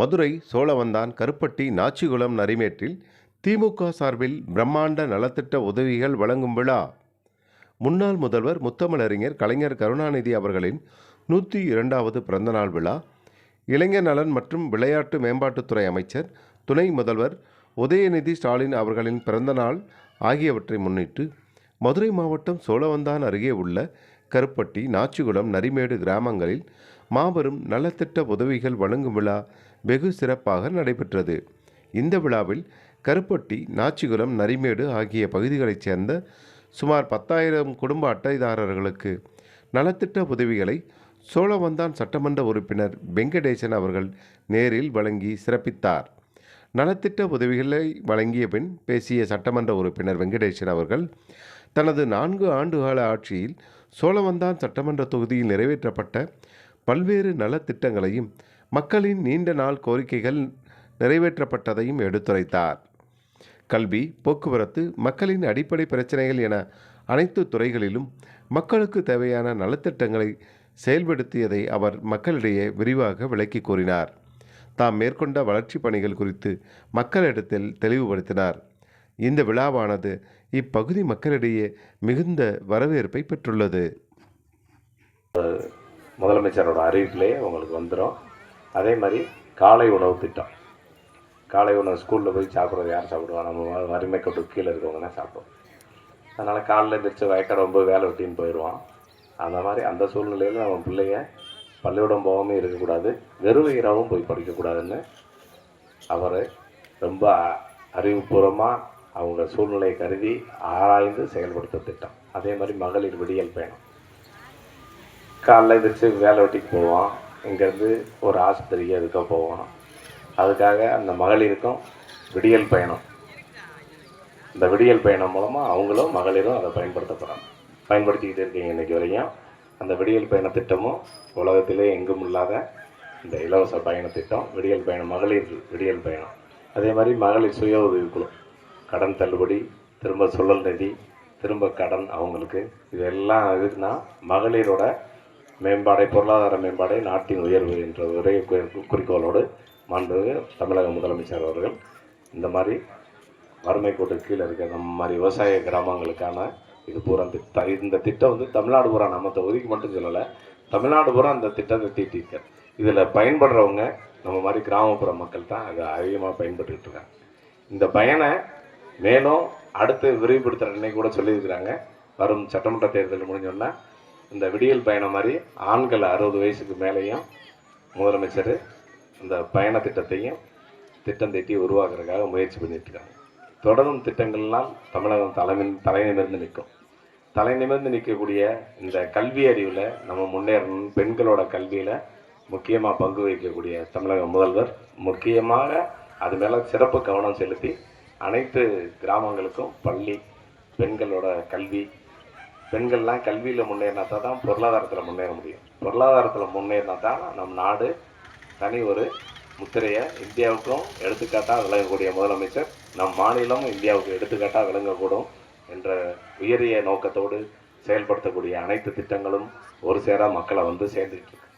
மதுரை சோழவந்தான் கருப்பட்டி நாச்சிகுளம் நரிமேட்டில் திமுக சார்பில் பிரம்மாண்ட நலத்திட்ட உதவிகள் வழங்கும் விழா. முன்னாள் முதல்வர் முத்தமிழறிஞர் கலைஞர் கருணாநிதி அவர்களின் நூற்றி இரண்டாவது பிறந்தநாள் விழா. இளைஞர் நலன் மற்றும் விளையாட்டு மேம்பாட்டுத்துறை அமைச்சர் துணை முதல்வர் உதயநிதி ஸ்டாலின் அவர்களின் பிறந்தநாள் ஆகியவற்றை முன்னிட்டு மதுரை மாவட்டம் சோழவந்தான் அருகே உள்ள கருப்பட்டி நாச்சிகுளம் நரிமேடு கிராமங்களில் மாபெரும் நலத்திட்ட உதவிகள் வழங்கும் விழா வெகு சிறப்பாக நடைபெற்றது. இந்த விழாவில் கருப்பட்டி நாச்சிகுளம் நரிமேடு ஆகிய பகுதிகளைச் சேர்ந்த சுமார் பத்தாயிரம் குடும்ப அட்டைதாரர்களுக்கு நலத்திட்ட உதவிகளை சோழவந்தான் சட்டமன்ற உறுப்பினர் வெங்கடேசன் அவர்கள் நேரில் வழங்கி சிறப்பித்தார். நலத்திட்ட உதவிகளை வழங்கிய பின் பேசிய சட்டமன்ற உறுப்பினர் வெங்கடேசன் அவர்கள் தனது நான்கு ஆண்டுகால ஆட்சியில் சோழவந்தான் சட்டமன்ற தொகுதியில் நிறைவேற்றப்பட்ட பல்வேறு நலத்திட்டங்களையும் மக்களின் நீண்ட நாள் கோரிக்கைகள் நிறைவேற்றப்பட்டதையும் எடுத்துரைத்தார். கல்வி போக்குவரத்து மக்களின் அடிப்படை பிரச்சனைகள் என அனைத்து துறைகளிலும் மக்களுக்கு தேவையான நலத்திட்டங்களை செயல்படுத்தியதை அவர் மக்களிடையே விரிவாக விளக்கி கூறினார். தாம் மேற்கொண்ட வளர்ச்சிப் பணிகள் குறித்து மக்களிடத்தில் தெளிவுபடுத்தினார். இந்த விழாவானது இப்பகுதி மக்களிடையே மிகுந்த வரவேற்பை பெற்றுள்ளது. முதலமைச்சரோட அறிவிப்பிலே உங்களுக்கு வந்துடும் அதே மாதிரி காலை உணவு திட்டம். காலை உணவு ஸ்கூலில் போய் சாப்பிட்றது யார் சாப்பிடுவா? நம்ம வறுமை கொண்டு கீழே இருக்கவங்க தான் சாப்பிடுவோம். அதனால் காலைல எந்திரிச்சு வயக்க ரொம்ப வேலை வெட்டின்னு போயிடுவான். அந்த மாதிரி அந்த சூழ்நிலையில் நம்ம பிள்ளைய பள்ளிக்கூடம் போகாமல் இருக்கக்கூடாது. வெறும் இரவும் போய் படிக்கக்கூடாதுன்னு அவர் ரொம்ப அறிவுபூர்வமாக அவங்க சூழ்நிலையை கருதி ஆராய்ந்து செயல்படுத்த திட்டம். அதே மாதிரி மகளிர் விடியல் பயணம். காலைல எந்திரிச்சு வேலை வெட்டிக்கு போவான். இங்கேருந்து ஒரு ஆஸ்பத்திரிக்கு எதுக்கோ போவான். அதுக்காக அந்த மகளிருக்கும் விடியல் பயணம். இந்த விடியல் பயணம் மூலமாக அவங்களும் மகளிரும் அதை பயன்படுத்த போகிறாங்க பயன்படுத்திக்கிட்டு இருக்கீங்க இன்னைக்கு வரையும். அந்த விடியல் பயண திட்டமும் உலகத்திலே எங்கும் இல்லாத இந்த இலவச பயண திட்டம் விடியல் பயணம் மகளிர் விடியல் பயணம். அதே மாதிரி மகளிர் சுய உதவிக்குழு கடன் தள்ளுபடி திரும்ப சுழல் நிதி திரும்ப கடன் அவங்களுக்கு. இதெல்லாம் எதுக்குன்னா மகளிரோட மேம்பாடை பொருளாதார மேம்பாடை நாட்டின் உயர்வு என்ற ஒரே குறி- குறிக்கோளோடு மாண்புமிகு தமிழக முதலமைச்சர் அவர்கள் இந்த மாதிரி வறுமை கோட்டு கீழே இருக்க நம்ம மாதிரி விவசாய கிராமங்களுக்கான இது பூரா திட்டம் இந்த திட்டம் வந்து தமிழ்நாடு பூரா நம்ம தொகுதிக்கு மட்டும் சொல்லலை. தமிழ்நாடு பூரா அந்த திட்டத்தை தீட்டிருக்க இதில் பயன்படுறவங்க நம்ம மாதிரி கிராமப்புற மக்கள் தான் அதை அதிகமாக பயன்பட்டுக்கிட்டு இருக்காங்க. இந்த பயனை மேலும் அடுத்து விரிவுபடுத்துகிற அன்னைக்கு கூட சொல்லியிருக்கிறாங்க. வரும் சட்டமன்ற தேர்தல் முடிஞ்சோன்னா இந்த விடியல் பயணம் மாதிரி ஆண்கள் அறுபது வயசுக்கு மேலேயும் முதலமைச்சர் இந்த பயண திட்டத்தையும் திட்டம் தீட்டி உருவாக்குறதுக்காக முயற்சி பண்ணிட்டுருக்காங்க. தொடரும் திட்டங்கள்லாம் தமிழகம் தலைமை தலை நிமிர்ந்து நிற்கும். தலை நிமிர்ந்து நிற்கக்கூடிய இந்த கல்வி அறிவில் நம்ம முன்னேறணும். பெண்களோட கல்வியில் முக்கியமாக பங்கு வகிக்கக்கூடிய தமிழக முதல்வர் முக்கியமாக அது மேலே சிறப்பு கவனம் செலுத்தி அனைத்து கிராமங்களுக்கும் பள்ளி பெண்களோட கல்வி பெண்கள்லாம் கல்வியில் முன்னேறினா தான் பொருளாதாரத்தில் முன்னேற முடியும். பொருளாதாரத்தில் முன்னேறினா தான் நம் நாடு தனி ஒரு முத்திரையை இந்தியாவுக்கும் எடுத்துக்காட்டாக விளங்கக்கூடிய முதலமைச்சர் நம் மாநிலம் இந்தியாவுக்கு எடுத்துக்காட்டாக விளங்கக்கூடும் என்ற உயரிய நோக்கத்தோடு செயல்படுத்தக்கூடிய அனைத்து திட்டங்களும் ஒரு சேர மக்களை வந்து சேர்ந்துட்டு இருக்கு.